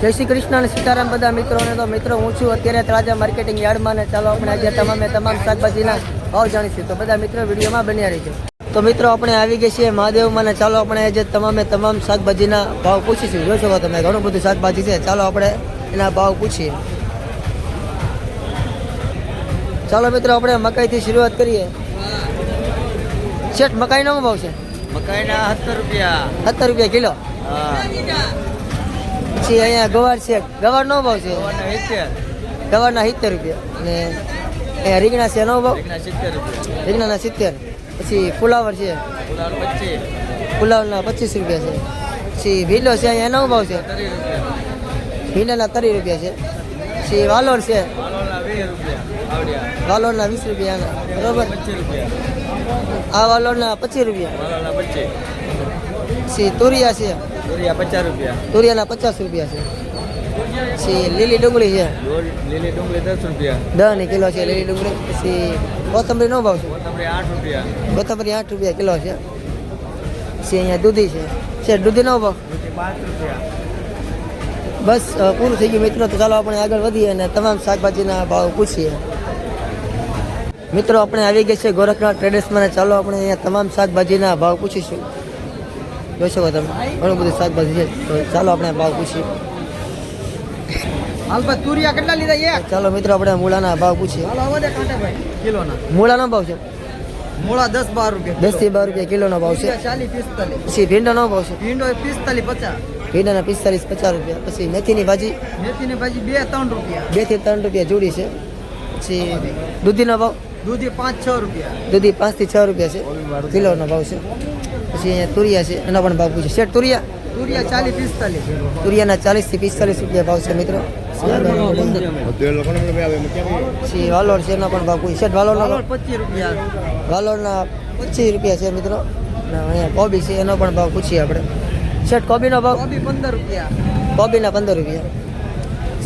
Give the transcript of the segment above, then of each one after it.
જય શ્રી કૃષ્ણ અને સીતારામ બધા મિત્રોને તો મિત્રો, હું છું અત્યારે તળાજા માર્કેટિંગ યાર્ડમાં ને ચાલો આપણે આજે તમામે તમામ શાકભાજીના ભાવ જાણીશું. તો બધા મિત્રો વિડીયોમાં બન્યા રહીજો. તો મિત્રો, આપણે આવી ગયા છીએ મહાદેવમાં ને ચાલો આપણે આજે તમામે તમામ શાકભાજીના ભાવ પૂછીશું. જોઈ શકો તમે, ઘણું બધું શાકભાજી છે. ચાલો આપણે એના ભાવ પૂછીએ. ચાલો મિત્રો, આપણે મકાઈથી શરૂઆત કરીએ. શેઠ, મકાઈનો શું ભાવ છે? મકાઈના સત્તર રૂપિયા. સત્તર રૂપિયા કિલો? પછી અહીંયા ગવાર છે. ગવારનો ભાવ છે? ગવારના સિત્તેર. રૂપિયા. અને અહીંયા રીંગણા છે નો ભાવ? રીંગણાના સિત્તેર. પછી ફુલાવર છે? ફુલાવરના પચીસ. રૂપિયા છે. પછી ભીલો છે અહીંયા એનો ભાવ છે? ભીલાના ત્રીસ રૂપિયા. છે. પછી વાલોર છે? વાલોરના વીસ રૂપિયા બરોબર? આ વાલોના પચીસ રૂપિયા. વાલોળના પચીસ. સી તુરિયા છે. તુરિયા પચાસ રૂપિયા. તુરિયાના પચાસ રૂપિયા છે. સી લીલી ડુંગળી છે. લીલી ડુંગળી દસ રૂપિયા. દહની કિલો છે લીલી ડુંગળી. સી કોથમરી નો ભાવ છે. કોથમરી આઠ રૂપિયા. કોથમરી આઠ રૂપિયા કિલો છે. સી અહીંયા દૂધી છે. ભાવ. દૂધી પાંચ રૂપિયા. બસ પૂરું થઈ ગયું મિત્રો. તો ચાલો આપણે આગળ વધીએ અને તમામ શાકભાજીના ભાવ પૂછીએ. મિત્રો આપણે આવી ગયા છે ગોરખનાથ ટ્રેડર્સમાં ચાલો આપણે અહીંયા તમામ શાકભાજીના ભાવ પૂછીશું. જોઈ શકો તમે ઘણું બધું શાકભાજી છે. ચાલો આપણે ભાવ પૂછીએ. ચાલો મિત્રો આપણે મૂળાના ભાવ પૂછીએ. મૂળાનો ભાવ છે? મૂળા દસ બાર રૂપિયા દસથી બાર રૂપિયા કિલોનો ભાવ છે. પછી ભીંડાનો ભાવ છે? ભીંડો પિસ્તાલીસ પચાસ. ભીંડાના પિસ્તાલીસ પચાસ રૂપિયા. પછી મેથીની ભાજી? મેથીની ભાજી બે ત્રણ રૂપિયા. બેથી ત્રણ રૂપિયા જોડી છે. પછી દૂધીનો ભાવ? દૂધી પાંચ છ રૂપિયા. દૂધી પાંચથી છ રૂપિયા છે. કિલોનો ભાવ છે. પછી અહીંયા તુરિયા છે. એનો પણ ભાવ પૂછે. શેઠ તુરિયા? તુરિયા ચાલીસ પિસ્તાલીસ. તુરિયાના ચાલીસથી પિસ્તાલીસ રૂપિયા ભાવ છે મિત્રો. પછી વાલોડ છે એનો પણ ભાવ પૂછે. શેઠ વાલોર પચીસ રૂપિયા. વાલોરના પચીસ રૂપિયા છે મિત્રો. અને અહીંયા કોબી છે એનો પણ ભાવ પૂછીએ આપણે. શેઠ કોબીનો ભાવ? કોબી પંદર રૂપિયા. કોબીના પંદર રૂપિયા.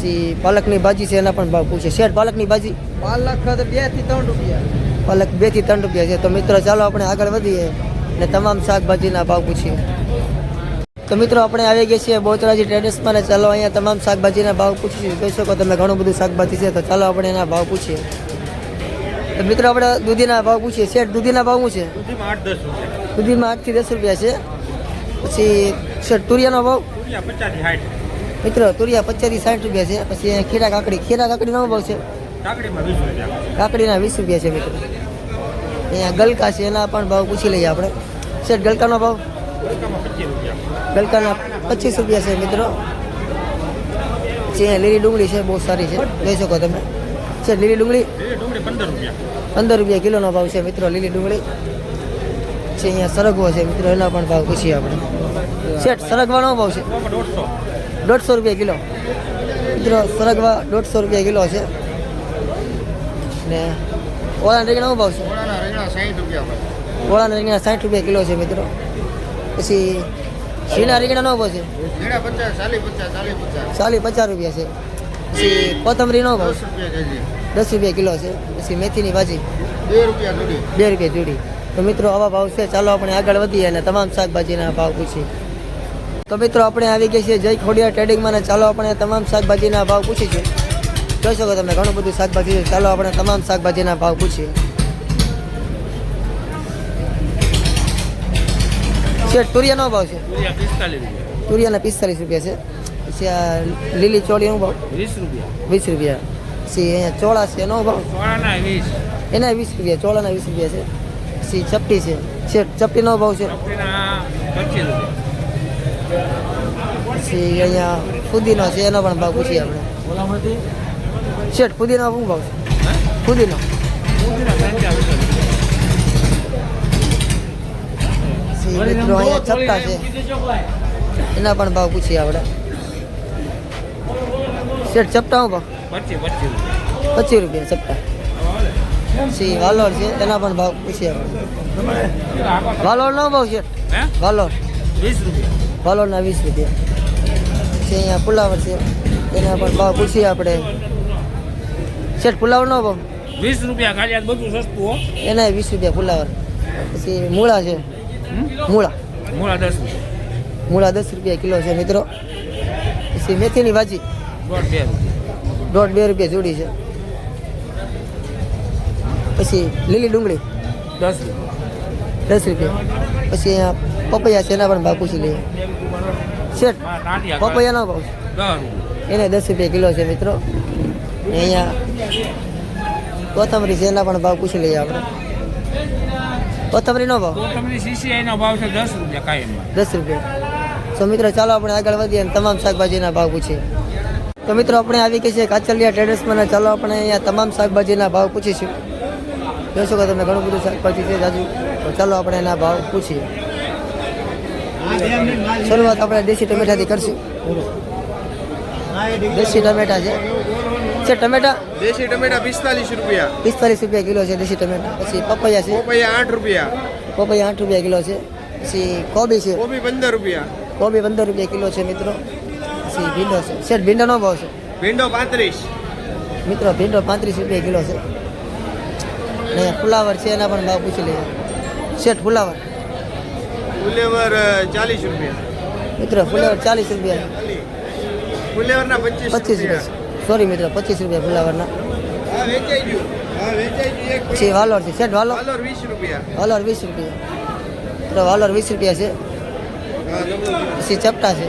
પછી પાલકની ભાજી છે એના પણ ભાવ પૂછે. શેઠ પાલકની ભાજી? પાલક બેથી ત્રણ રૂપિયા. પાલક બેથી ત્રણ રૂપિયા છે. તો મિત્રો ચાલો આપણે આગળ વધીએ અને તમામ શાકભાજીના ભાવ પૂછીએ. તો મિત્રો આપણે આવી ગયા છીએ બોતરાજી ટ્રેડર્સમાં ને ચાલો અહીંયા તમામ શાકભાજીના ભાવ પૂછીશું કહી શકો તમે ઘણું બધું શાકભાજી છે તો ચાલો આપણે એના ભાવ પૂછીએ. તો મિત્રો આપણે દૂધીના ભાવ પૂછીએ. શેઠ દૂધીના ભાવ શું છે? દૂધીમાં આઠ દસ દૂધીમાં આઠથી દસ રૂપિયા છે. પછી શેઠ તુરિયાનો ભાવ? મિત્રો તુરિયા પચાસથી સાઠ રૂપિયા છે. પછી અહીંયા ખીરા કાકડી ખીરા કાકડીનો ભાવ છે. કાકડીના વીસ રૂપિયા છે મિત્રો. અહીંયા ગલકા છે એના પણ ભાવ પૂછી લઈએ આપણે. શેઠ ગલકાનો ભાવ? ગલકામાં પચીસ રૂપિયા. ગલકાના પચીસ રૂપિયા છે મિત્રો. જે અહીંયા લીલી ડુંગળી છે બહુ સારી છે. લઈ શકો તમે. છે લીલી ડુંગળી? પંદર રૂપિયા. કિલોનો ભાવ છે મિત્રો લીલી ડુંગળી. છે અહીંયા સરગવો છે મિત્રો એના પણ ભાવ પૂછીએ આપણે. શેઠ સરગવાનો ભાવ છે. દોઢસો રૂપિયા કિલો. મિત્રો સરગવા દોઢસો રૂપિયા કિલો છે. ને ઓળાના રીંગણાનો ભાવ છે? ઓળાના રીંગણા સાઠ રૂપિયા ઓળાના રીંગણા સાઠ રૂપિયા કિલો છે મિત્રો. પછી શીના રીંગણાનો ભાવ છે? ચાલી પચાસ રૂપિયા છે. પછી કોથમરીનો ભાવ દસ રૂપિયા કિલો છે. પછી મેથીની ભાજી. બે રૂપિયા જોડી બે રૂપિયા જોડી તો મિત્રો આવા ભાવ છે. ચાલો આપણે આગળ વધીએ અને તમામ શાકભાજીના ભાવ પૂછીએ. તો મિત્રો આપણે આવી ગયા છીએ જય ખોડિયા ટ્રેડિંગમાં ચાલો આપણે તમામ શાકભાજીના ભાવ પૂછીશું જોઈ શકો તમે ઘણું બધું શાકભાજી છે. ચાલો આપણે તમામ શાકભાજીના ભાવ પૂછીએ. શેઠ તુરિયાનો ભાવ છે? તુરિયા પિસ્તાલીસ રૂપિયા. તુરિયાના પિસ્તાલીસ રૂપિયા છે. પછી આ લીલી ચોળીનો ભાવ? વીસ રૂપિયા. વીસ રૂપિયા. પછી અહીંયા ચોળા છે એનો ભાવ? વીસ. એના વીસ રૂપિયા ચોળાના વીસ રૂપિયા છે. પછી ચપટી છે. ચપટીનો ભાવ છે? પછી અહીંયા ફુદીનો છે એનો પણ ભાવ પૂછીએ આપણે. શેઠ ફુદીનો શું ભાવ છે? ફુદીનો. મિત્રો અહીંયા ચપટા છે. એના પણ ભાવ પૂછીએ આપણે. શેઠ ચપટા હું ભાવ? પચીસ રૂપિયા. ચપટા સી વાલોર છે એના પણ ભાવ પૂછીએ આપણે. વાલોર નો ભાવ છે? હે? વાલોર. વીસ રૂપિયા. વાલોરના વીસ રૂપિયા. પછી અહીંયા ફુલાવર છે. એના પણ ભાવ પૂછીએ આપણે. શેઠ ફુલાવર નો ભાવ? વીસ રૂપિયા ખાલી બધું સસ્તું હો. એના વીસ રૂપિયા ફુલાવર પછી મૂળા છે. મૂળા. મૂળા દસ રૂપિયા. મૂળા દસ રૂપિયા કિલો છે મિત્રો. પછી મેથીની ભાજી. દોઢ બે રૂપિયા. દોઢ બે રૂપિયા જોડી છે. પછી લીલી ડુંગળી. દસ રૂપિયા. દસ રૂપિયા. પછી અહીંયા પપૈયા છે એના પણ ભાવ પૂછી લઈએ. શેઠ પપૈયાનો ભાવ એને દસ રૂપિયા કિલો છે મિત્રો. અહીંયા કોથમરી છે એના પણ ભાવ પૂછી લઈએ આપણે. કોથમરીનો ભાવ? તો સીસીઆઈનો ભાવ છે દસ રૂપિયા દસ રૂપિયા. તો મિત્રો ચાલો આપણે આગળ વધીએ અને તમામ શાકભાજીના ભાવ પૂછીએ. તો મિત્રો આપણે આવી ગઈ છે કાચલિયા ટ્રેડર્સમાં ચાલો આપણે અહીંયા તમામ શાકભાજીના ભાવ પૂછીશું. જોશો કે તમે ઘણું બધું શાકભાજી છે જાજુ. તો ચાલો આપણે એના ભાવ પૂછીએ. શરૂઆત આપણે દેશી ટમેટાથી કરશું. દેશી ટમેટા છે. છે ટમેટા? દેશી ટમેટા પિસ્તાલીસ રૂપિયા. પિસ્તાલીસ રૂપિયા કિલો છે દેશી ટમેટા. પછી પપૈયા છે. પપૈયા આઠ રૂપિયા. પપૈયા આઠ રૂપિયા કિલો છે. પછી કોબી છે. કોબી પંદર રૂપિયા. કોબી પંદર રૂપિયા કિલો છે મિત્રો. પછી ભીંડો છે. શેઠ ભીંડાનો ભાવ છે. ભીંડો પાંત્રીસ. મિત્રો ભીંડો પાંત્રીસ રૂપિયા કિલો છે. ને ફુલાવર છે એના પણ ભાવ પૂછી લઈએ. શેઠ ફુલાવર. ફુલેવર ચાલીસ રૂપિયા. મિત્રો ફુલાવર ચાલીસ રૂપિયા. ફુલેવરના પચીસ પચીસ રૂપિયા. સોરી મિત્રો પચીસ રૂપિયા ફુલાવરના. હા વેચાઈ ગયું. હા વેચાઈ ગયું એક પછી વાલોર છે. શેઠ વાલોર? ડોલર વીસ રૂપિયા. વાલોર વીસ રૂપિયા. મિત્રો વાલોર વીસ રૂપિયા છે. હા નબળું. પછી ચપટા છે.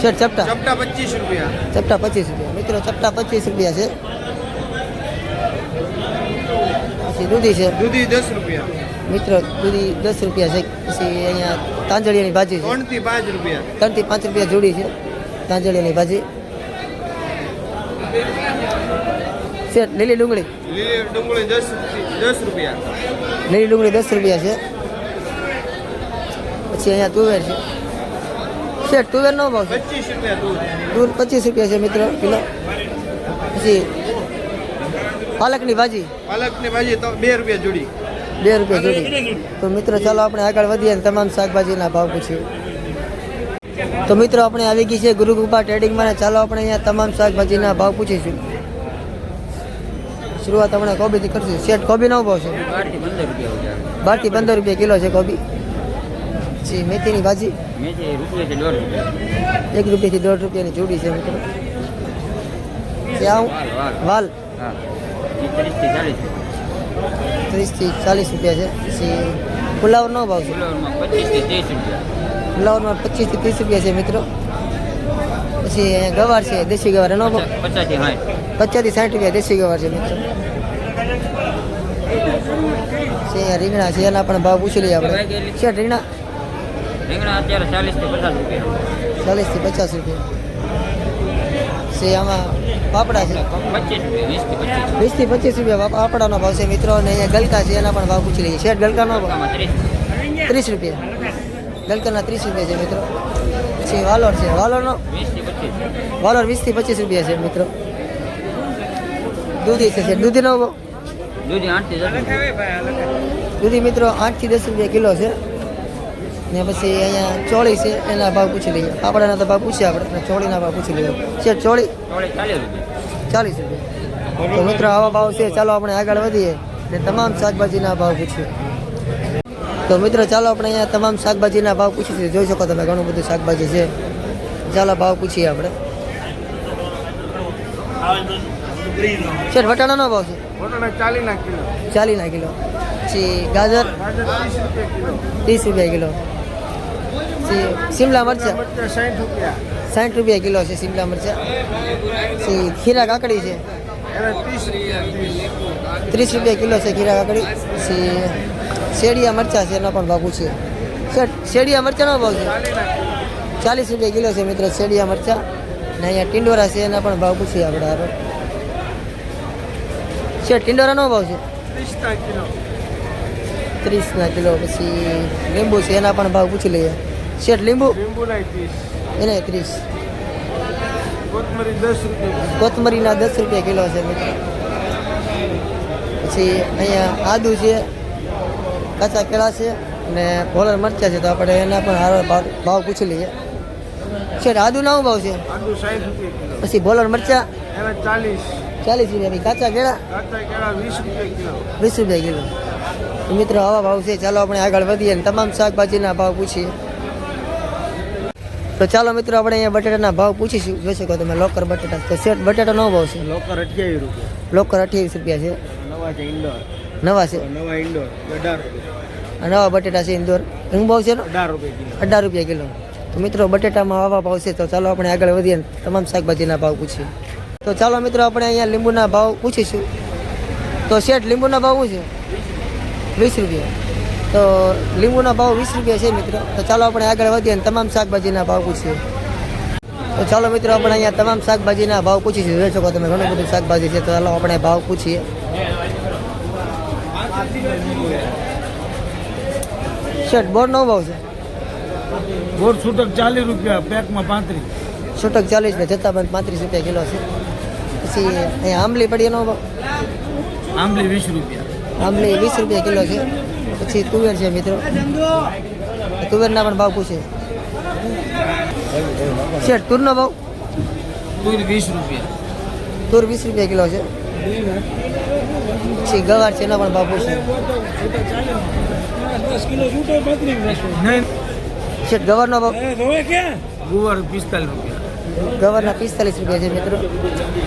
શેઠ ચપટા? ચપટા પચીસ રૂપિયા. ચપટા પચીસ રૂપિયા. મિત્રો ચપટા પચીસ રૂપિયા છે. પછી દૂધી છે. દૂધી દસ રૂપિયા. મિત્રો દૂધી દસ રૂપિયા છે. પછી અહીંયા તાંજળિયાની ભાજી છે. ત્રણથી પાંચ રૂપિયા. ત્રણથી પાંચ રૂપિયા જોડી છે તાંજળિયાની ભાજી. શેઠ લીલી ડુંગળી. લીલી ડુંગળી દસ દસ રૂપિયા. લીલી ડુંગળી દસ રૂપિયા છે. પછી અહીંયા તુવેર છે. શેઠ તુવેરનો ભાવ છે. પચીસ રૂપિયા દૂધ પચીસ રૂપિયા છે મિત્રો કિલો. પછી પાલકની ભાજી. પાલકની ભાજી તો બે રૂપિયા જોડી. બે રૂપિયા જોડી. તો મિત્રો, ચાલો આપણે આગળ વધીએ અને તમામ શાકભાજીના ભાવ પૂછીએ. તો મિત્રો, આપણે આવી ગઈ છે ગુરુકૃપા ટ્રેડિંગમાં ચાલો આપણે અહીંયા તમામ શાકભાજીના ભાવ પૂછીશું. શરૂઆત આપણે કોબીથી કરશું. શેઠ, કોબીનો ભાવ છે? બારથી પંદર રૂપિયા કિલો છે કોબી. જી, મેથીની ભાજી. એક રૂપિયાથી દોઢ રૂપિયાની જોડી છે મિત્રો. વાલ. ત્રીસથી ચાલીસ રૂપિયા છે. પછી ફુલાવરનો ભાવ છે. ફુલાવરમાં પચીસથી ત્રીસ રૂપિયા. છે મિત્રો. પછી ગવાર છે દેશી ગવાર. એનો ભાવ પચાસથી સાઠ. રૂપિયા દેશી ગવાર છે મિત્રો. અહીંયા રીંગણા છે એના પણ ભાવ પૂછી લઈએ આપણે. છે રીંગણા? રીંગણા અત્યારે ચાલીસથી પચાસ રૂપિયા. ચાલીસથી પચાસ રૂપિયા. છે આમાં પાપડા છે. પચીસ રૂપિયા વીસથી પચીસ વીસથી પચીસ રૂપિયા પાપ- પાપડાનો ભાવ છે મિત્રો અને અહીંયા ગલકા છે એના પણ ભાવ પૂછી લઈએ. શેઠ ગલકાનો ભાવ. આમાં ત્રીસ ત્રીસ રૂપિયા. ગલકાના ત્રીસ રૂપિયા છે મિત્રો. પછી વાલોર છે. વાલોરનો વીસથી પચીસ વાલોર વીસથી પચીસ રૂપિયા છે મિત્રો. દૂધી છે શેઠ. દૂધીનો ભાવ. દૂધી આઠથી દસ રૂપિયા. દૂધી મિત્રો આઠથી દસ રૂપિયા કિલો છે. ને પછી અહીંયા ચોળી છે એના ભાવ પૂછી લઈએ. પાપડાના તો ભાવ પૂછીએ આપણે અને ચોળીના ભાવ પૂછી લઈએ. છે ચોળી? ચાલીસ રૂપિયા. તો મિત્રો આવા ભાવ છે ચાલો આપણે આગળ વધીએ ને તમામ શાકભાજીના ભાવ પૂછીએ. તો મિત્રો ચાલો આપણે અહીંયા તમામ શાકભાજીના ભાવ પૂછીએ જોઈ શકો તમે ઘણું બધું શાકભાજી છે. ચાલો ભાવ પૂછીએ આપણે. છે વટાણાનો ભાવ છે? વટાણા ચાલી ના કિલો. ચાલીના કિલો. પછી ગાજર? ત્રીસ ત્રીસ રૂપિયા કિલો. રૂપિયા કિલો. પછી શિમલા મરચાં મરચાં સાઠ રૂપિયા સાઠ રૂપિયા કિલો છે શિમલા મરચાં પછી ખીરા કાકડી છે એના ત્રીસ રૂપિયા ત્રીસ ત્રીસ રૂપિયા કિલો છે ખીરા કાકડી પછી શેડિયા મરચાં છે એનો પણ ભાવ પૂછીએ શેઠ શેડિયા મરચાંનો ભાવ છે? ચાલી ના કિલો ચાલીસ રૂપિયા કિલો છે મિત્રો શેડિયા મરચાં. ને અહીંયા ટિંડોરા છે એના પણ ભાવ પૂછીએ આપણે આગળ. શેઠ ટિંડોરાનો ભાવ છે? ત્રીસ ના કિલો. ત્રીસના કિલો પછી લીંબુ છે એના પણ ભાવ પૂછી લઈએ. શેઠ લીંબુ? લીંબુ ત્રીસ એને ત્રીસ કોથમરી દસ રૂપિયા કોથમરીના દસ રૂપિયા કિલો છે મિત્રો. પછી અહીંયા આદુ છે કાચા કેળા છે અને ભોલર મરચાં છે તો આપણે એના પણ હારો ભાવ ભાવ પૂછી લઈએ. શેઠ આદુ ના ભાવ છે? પછી ભોલર મરચાં? ચાલીસ. ચાલીસ રૂપિયા કાચા કેળા? કાચા કેળા વીસ રૂપિયા કિલો. વીસ રૂપિયા કિલો. મિત્રો આવા ભાવ છે. ચાલો આપણે આગળ વધીએ અને તમામ શાકભાજીના ભાવ પૂછીએ. તો ચાલો મિત્રો આપણે અહીંયા બટાટાના ભાવ પૂછીશું. જોઈ શકો તમે લોકર બટાટા. તો સેટ બટાટા નો ભાવ છે? લોકર અઠ્યાવીસ રૂપિયા. લોકર અઠ્યાવીસ રૂપિયા છે. નવા છે ઇન્ડોર નવા છે? નવા ઇન્ડોર અઢાર રૂપિયા. નવા બટેટા છે ઇન્દોર. શું ભાવ છે અઢાર રૂપિયા કિલો. અઢાર રૂપિયા કિલો. તો મિત્રો બટેટામાં આવા ભાવ છે. તો ચાલો આપણે આગળ વધીએ તમામ શાકભાજીના ભાવ પૂછીએ. તો ચાલો મિત્રો આપણે અહીંયા લીંબુના ભાવ પૂછીશું. તો શેઠ લીંબુના ભાવ શું છે? વીસ રૂપિયા. તો લીંબુના ભાવ વીસ રૂપિયા છે મિત્રો. તો ચાલો આપણે આગળ વધીએ અને તમામ શાકભાજીના ભાવ પૂછીએ. તો ચાલો મિત્રો આપણે અહીંયા તમામ શાકભાજીના ભાવ પૂછીશું જોઈ શકો તમે ઘણું બધું શાકભાજી છે. તો ચાલો આપણે ભાવ પૂછીએ. શેઠ બોરનો ભાવ છે? બોર છૂટક ચાલીસ રૂપિયા પેકમાં પાંત્રીસ. છૂટક ચાલીસ ને જથ્થા બંધ પાંત્રીસ રૂપિયા કિલો છે. પછી અહીંયા આંબલી પડી એનો ભાવ? આંબલી વીસ રૂપિયા. આંબલી વીસ રૂપિયા કિલો છે. પછી તુવેર છે મિત્રો. તુવેરના પણ ભાવ પૂછે શેઠ તુરનો ભાવ? તુર વીસ રૂપિયા. તુર વીસ રૂપિયા કિલો છે. પછી ગવાર છે એના પણ ભાવ પૂછે છે શેઠ ગવારનો ભાવ? ગુવાર પિસ્તાલીસ રૂપિયા. ગવારના પિસ્તાલીસ રૂપિયા છે મિત્રો.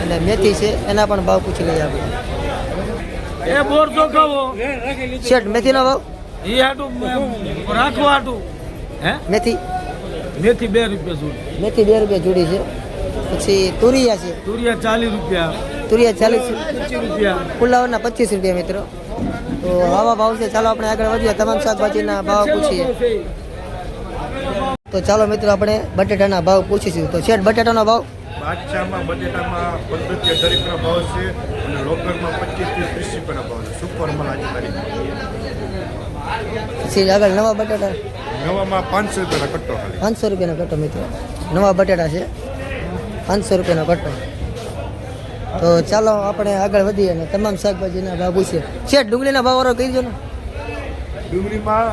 અને મેથી છે એના પણ ભાવ પૂછી લઈએ આપણે એ બોર ચોખાવો. શેઠ મેથીનો ભાવ એ હાટું રાખો હાટું. હે? મેથી. મેથી બે રૂપિયા જોડી. મેથી બે રૂપિયા જોડી છે. પછી તુરિયા છે. તુરિયા ચાલીસ રૂપિયા. તુરિયા ચાલીસ રૂપિયા. ફુલાવરના પચીસ રૂપિયા મિત્રો. તો હવા ભાવ છે. ચાલો આપણે આગળ વધીએ. તમામ શાકભાજીના ભાવ પૂછીએ. તો ચાલો મિત્રો આપણે બટેટાના ભાવ પૂછીશું. તો શેઠ બટેટાનો ભાવ? બાદશાહમાં બટેટામાં પંદર દરેકનો ભાવ છે અને લોકરમાં પચીસથી ત્રીસ રૂપિયાનો ભાવ છે. સુપરમાં આજે તારીખ પછી આગળ નવા બટેટા. નવામાં પાંચસો રૂપિયાનો કટ્ટો ખાલી. પાંચસો રૂપિયાનો કટ્ટો મિત્રો. નવા બટેટા છે. પાંચસો રૂપિયાનો કટ્ટો. તો ચાલો આપણે આગળ વધીએ અને તમામ શાકભાજીના ભાવ પૂછીએ. છે ડુંગળીના ભાવ વાળો કહી દો ને. ડુંગળીમાં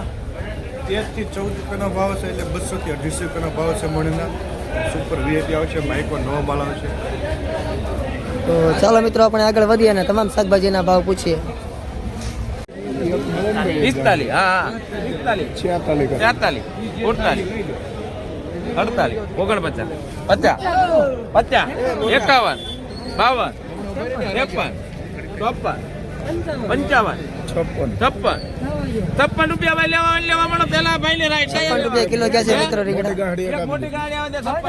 તેરથી ચૌદ રૂપિયાનો ભાવ છે એટલે બસો થી અઢીસો રૂપિયાનો ભાવ છે મણીના. સુપર વીઆઈપી આવશે માઇકો નવો માલ આવશે. તો ચાલો મિત્રો આપણે આગળ વધીએ અને તમામ શાકભાજીના ભાવ પૂછીએ. પિસ્તાલીસ હા પિસ્તાલીસ છેતાલીસ. અડતાલીસ અડતાલીસ ઓગણપચાસ પચાસ પચાસ એકાવન બાવન ત્રેપન ચોપન પંચાવન છપ્પન. છપ્પન. છપ્પન રૂપિયા ભાઈ લેવા લેવા મળો. પેલા ભાઈ ને રાઈટ છપ્પન રૂપિયા કિલો ક્યાં છે મિત્રો રીંગણા. મોટી ગાડી આવે છે છપ્પન